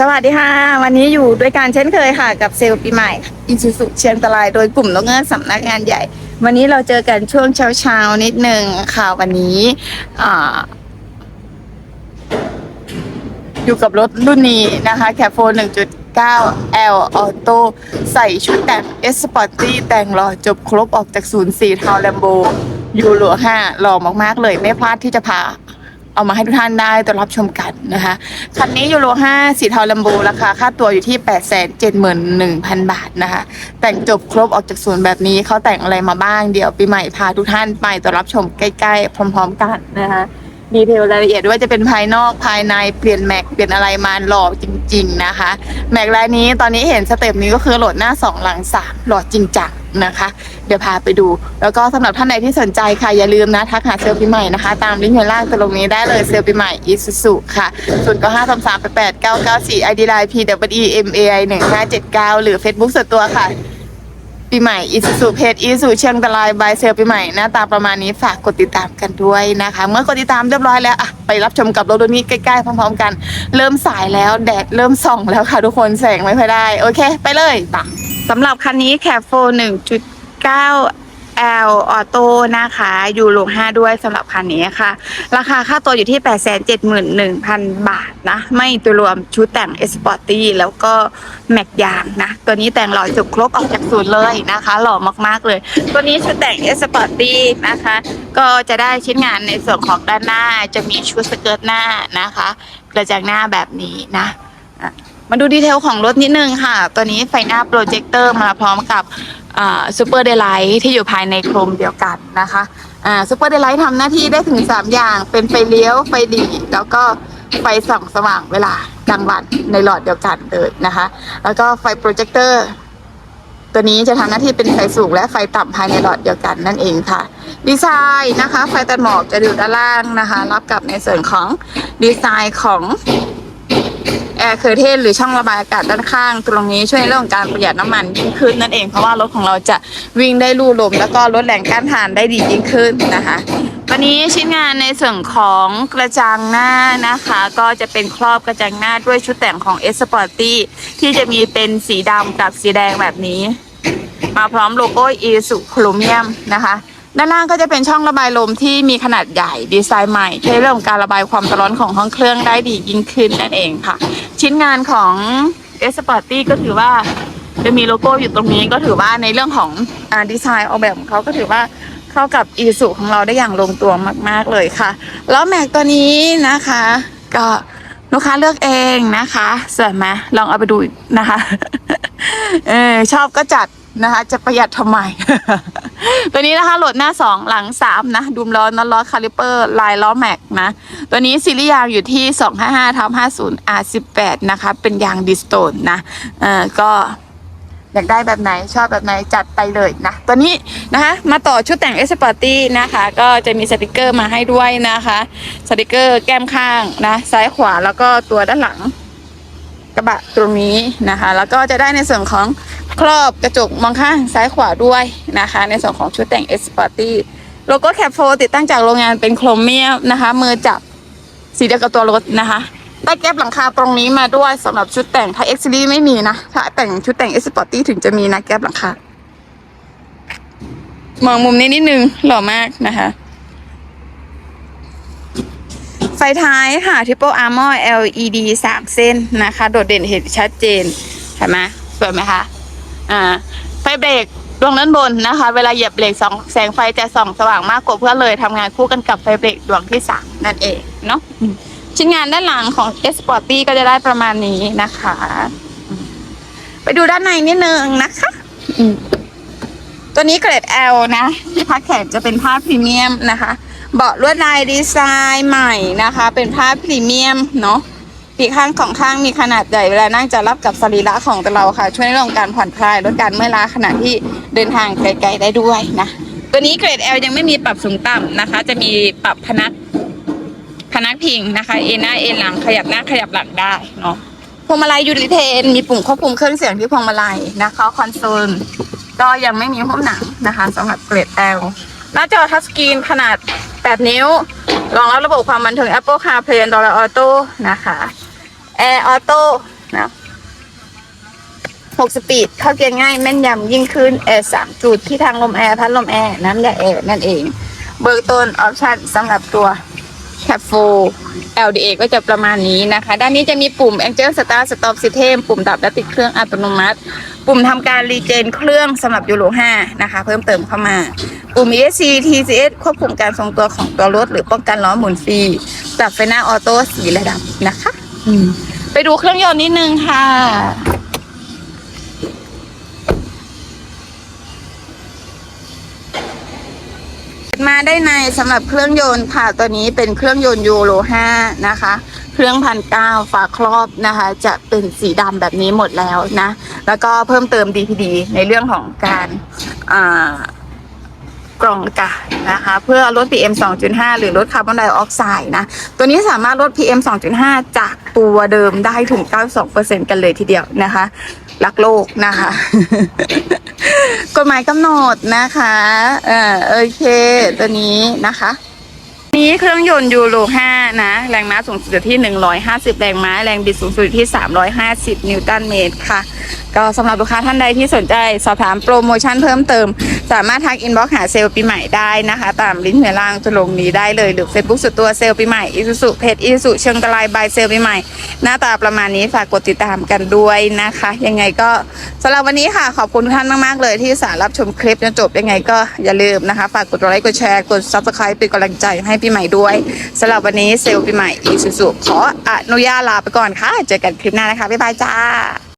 สวัสดีค่ะ วันนี้อยู่ด้วยกันเช่นเคยค่ะ กับเซลล์ปีใหม่อินสุสุเชียงตรายโดยกลุ่มโรงงานสำนักงานใหญ่ วันนี้เราเจอกันช่วงเช้าๆนิดนึงค่ะวันนี้อ่าอยู่กับรถรุ่นนี้นะคะแคโฟ1.9 L Auto ใส่ชุดแต่ง S Sporty แต่งหล่อจบครบออกจากศูนย์สี่ทาวแลมโบยูโร5หล่อมากๆเลย ไม่พลาดที่จะพา เอามาให้ทุกท่านได้ต้อนรับชมกันนะคะ คันนี้ยูโร5สีเทาลัมโบราคาค่าตัวอยู่ที่ 8 7 1 0 0 0 บาทนะคะ แต่งจบครบออกจากศูนย์แบบนี้เขาแต่งอะไรมาบ้างเดี๋ยวปีใหม่พาทุกท่านไปต้อนรับชมใกล้ ๆ พร้อม ๆ กันนะคะ ดีเทลรายละเอียดว่าจะเป็นภายนอกภายในเปลี่ยนแม็กเปลี่ยนอะไรมาหล่อจริง ๆ นะคะ แม็กรายนี้ตอนนี้เห็นสเต็ปนี้ก็คือโหลดหน้า 2 หลัง 3 หล่อจริงจังนะคะ เดี๋ยวพาไปดู แล้วก็สำหรับท่านใดที่สนใจค่ะ อย่าลืมนะ ทักหาเซลล์ปีใหม่นะคะ ตามลิงก์ข้างล่างตรงนี้ได้เลยเซลล์ปีใหม่อีซูซุค่ะส่วนก็5 3 3 8 8 9 9 4 ID Line P W E M A I 1579หรือ Facebook ส่วนตัวค่ะ ปีใหม่อีสุสุเพจอีสุเชียงตะลายบายเซลปีใหม่หน้าตาประมาณนี้ฝากกดติดตามกันด้วยนะคะ เมื่อกดติดตามเรียบร้อยแล้วอะไปรับชมกับรถรุ่นนี้ใกล้ๆพร้อมๆกัน เริ่มสายแล้วแดดเริ่มส่องแล้วค่ะทุกคนแสงไม่ค่อยได้ โอเค ไปเลยปะสำหรับคันนี้แคปโฟ1.9 L ออโต้นะคะ ยูโร5ด้วยสำหรับคันนี้ค่ะ ราคาค่าตัวอยู่ที่ 871,000 บาทนะ ไม่ตัวรวมชุดแต่ง e s p o r t y แล้วก็แม็กยางนะ ตัวนี้แต่งหล่อจบครบออกจากศูนย์เลยนะคะ หล่อมากๆเลย ตัวนี้ชุดแต่ง e s p o r t y นะคะ ก็จะได้ชิ้นงานในส่วนของด้านหน้าจะมีชุดสเกิร์ตหน้านะคะ กระจังหน้าแบบนี้นะมาดูดีเทลของรถนิดนึงค่ะ ตัวนี้ไฟหน้าโปรเจคเตอร์มาพร้อมกับ ซูเปอร์เดลไลท์ที่อยู่ภายในโครมเดียวกันนะคะอ่าซูเปอร์เดลไลท์ทำหน้าที่ได้ถึง 3 อย่างเป็นไฟเลี้ยว ไฟดีแล้วก็ไฟส่องสว่างเวลากลางวันในหลอดเดียวกันเลยนะคะ แล้วก็ไฟโปรเจคเตอร์ตัวนี้จะทำหน้าที่เป็นไฟสูงและไฟต่ำภายในหลอดเดียวกันนั่นเองค่ะ ดีไซน์นะคะ ไฟตัดหมอกจะอยู่ด้านล่างนะคะ รับกับในส่วนของดีไซน์ของ แอร์เคอร์เทนหรือช่องระบายอากาศด้านข้าง ตรงนี้ช่วยเรื่องการประหยัดน้ำมันยิ่งขึ้นนั่นเองเพราะว่ารถของเราจะวิ่งได้ลู่ลม แล้วก็ลดแรงก้านทานได้ดียิ่งขึ้นนะคะ วันนี้ชิ้นงานในส่วนของกระจังหน้านะคะ ก็จะเป็นครอบกระจังหน้าด้วยชุดแต่งของ S Sporty ที่จะมีเป็นสีดำกับสีแดงแบบนี้ มาพร้อมโลโก้ e s u โครเมียมนะคะด้านล่างก็จะเป็นช่องระบายลมที่มีขนาดใหญ่ดีไซน์ใหม่ช่วยเรื่องการระบายความร้อนของห้องเครื่องได้ดียิ่งขึ้นนั่นเองค่ะ ชิ้นงานของเอสปอร์ตี้ก็ถือว่าจะมีโลโก้อยู่ตรงนี้ก็ถือว่าในเรื่องของอดีไซน์ออกแบบของเขาก็ถือว่าเข้ากับอีสุของเราได้อย่างลงตัวมาก ๆ เลยค่ะ แล้วแม็กตัวนี้นะคะ ก็ลูกค้าเลือกเองนะคะสวยไหมลองเอาไปดูนะคะเออชอบก็จัด นะคะ จะประหยัดทำไม ตัวนี้นะคะโหลดหน้า 2 หลัง 3 นะ ดูมล้อน็อตล้อคาลิเปอร์ ลายล้อแม็กนะ ตัวนี้ซีรีส์ยางอยู่ที่ 255ทับ50 R18 นะคะ เป็นยางดิสโตนนะเออก็อยากได้แบบไหนชอบแบบไหนจัดไปเลยนะ ตัวนี้นะคะ มาต่อชุดแต่งเอสปอร์ตี้นะคะ ก็จะมีสติกเกอร์มาให้ด้วยนะคะ สติกเกอร์แก้มข้างนะ ซ้ายขวาแล้วก็ตัวด้านหลัง กระบะตรงนี้นะคะ แล้วก็จะได้ในส่วนของครอบกระจกมองข้างซ้ายขวาด้วยนะคะ ในส่วนของชุดแต่ง S Sporty โลโก้แคปโฟติดตั้งจากโรงงานเป็นโครเมียมนะคะ มือจับสีเดียวกับตัวรถนะคะได้แก๊บหลังคาตรงนี้มาด้วยสำหรับชุดแต่งถ้า X Series ไม่มีนะถ้าแต่งชุดแต่ง S Sporty ถึงจะมีนะแก๊บหลังคามองมุมนี้นิดนึงหล่อมากนะคะ ไฟท้ายค่ะ Triple Armor LED 3 เส้นนะคะ โดดเด่นเห็นชัดเจนเห็นไหมสวยไหมคะอ่าไฟเบรกดวงด้านบนนะคะ เวลาเหยียบเบรกสองแสงไฟจะส่องสว่างมากกว่าเพื่อนเลยทำงานคู่กันกับไฟเบรกดวงที่สามนั่นเองเนาะอืมชิ้นงานด้านหลังของ S Sporty ก็จะได้ประมาณนี้นะคะอืมไปดูด้านในนิดนึงนะคะอืมตัวนี้เกรด L นะที่พักแขนจะเป็นผ้าพรีเมียมนะคะ เบาะลวดลายดีไซน์ใหม่นะคะ เป็นผ้าพรีเมียมเนาะปีกข้างของข้างมีขนาดใหญ่เวลานั่งจะรับกับสรีระของเราค่ะ ช่วยในเรื่องการผ่อนคลายลดการเมื่อยล้าขณะที่เดินทางไกลๆได้ด้วยนะ ตัวนี้เกรด L ยังไม่มีปรับสูงต่ำนะคะ จะมีปรับพนักพนักพิงนะคะเอนหน้าเอนหลังขยับหน้าขยับหลังได้เนาะพวงมาลัยยูริเทน มีปุ่มควบคุมเครื่องเสียงที่พวงมาลัยนะคะคอนโซลก็ยังไม่มีหุ้มหนังนะคะสำหรับเกรด L หน้าจอทัชสกรีนขนาด 8 นิ้ว รองรับระบบความบันเทิง Apple CarPlay Android Auto นะคะแอร์ออโต้นะหกสปีดเข้าเกียร์ง่ายแม่นยำยิ่งขึ้นแอร์สามจุดที่ทางลมแอร์พัดลมแอร์น้ำยาแอร์นั่นเองเบิกต้นออปชั่นสำหรับตัว แคปโฟ LDA ก็จะประมาณนี้นะคะ ด้านนี้จะมีปุ่ม Angel Start Stop System ปุ่มดับและติดเครื่องอัตโนมัติ ปุ่มทำการรีเจนเครื่องสำหรับยูโร5นะคะ เพิ่มเติมเข้ามา ปุ่ม ESC TCS ควบคุมการทรงตัวของตัวรถ หรือป้องกันล้อหมุนฟรีปรับไฟหน้าออโต้สีระดับนะคะอืมไปดูเครื่องยนต์นิดนึงค่ะ มาได้ในสำหรับเครื่องยนต์ค่ะ ตัวนี้เป็นเครื่องยนต์ยูโร5นะคะ เครื่องพันเก้าฝาครอบนะคะ จะเป็นสีดำแบบนี้หมดแล้วนะ แล้วก็เพิ่มเติม DPD ในเรื่องของการอ่า กรองอากาศนะคะ เพื่อลด PM 2.5 หรือลดคาร์บอนไดออกไซด์นะ ตัวนี้สามารถลด PM 2.5 จากตัวเดิมได้ถึง 92%กันเลยทีเดียวนะคะ รักโลกนะคะ กฎหมายกำหนดนะคะเออโอเค ตัวนี้นะคะนี้เครื่องยนต์ยูโร 5 นะ แรงม้าสูงสุดอยู่ที่ 150 แรงม้า แรงบิดสูงสุดอยู่ที่ 350 นิวตันเมตรค่ะ ก็สำหรับลูกค้าท่านใดที่สนใจ สอบถามโปรโมชั่นเพิ่มเติมสามารถทักอินบ็อกหาเซลล์ปีใหม่ได้นะคะ ตามลิงก์เหนือล่างจะลงนี้ได้เลยหรือ Facebook สุดตัวเซลล์ปีใหม่อิสุสุเพจอิสุเชิงกะลายบายเซลล์ปีใหม่ หน้าตาประมาณนี้ฝากกดติดตามกันด้วยนะคะ ยังไงก็สำหรับวันนี้ค่ะ ขอบคุณทุกท่านมากๆเลยที่สารับชมคลิปจนจบยังไงก็อย่าลืมนะคะ ฝากกดไลค์กดแชร์กด subscribe เป็นกำลังใจให้ปีใหม่ด้วยสำหรับวันนี้เซลล์ปีใหม่อิสุสุขออนุญาตลาไปก่อนค่ะ เจอกันคลิปหน้านะคะบ๊ายบายจ้า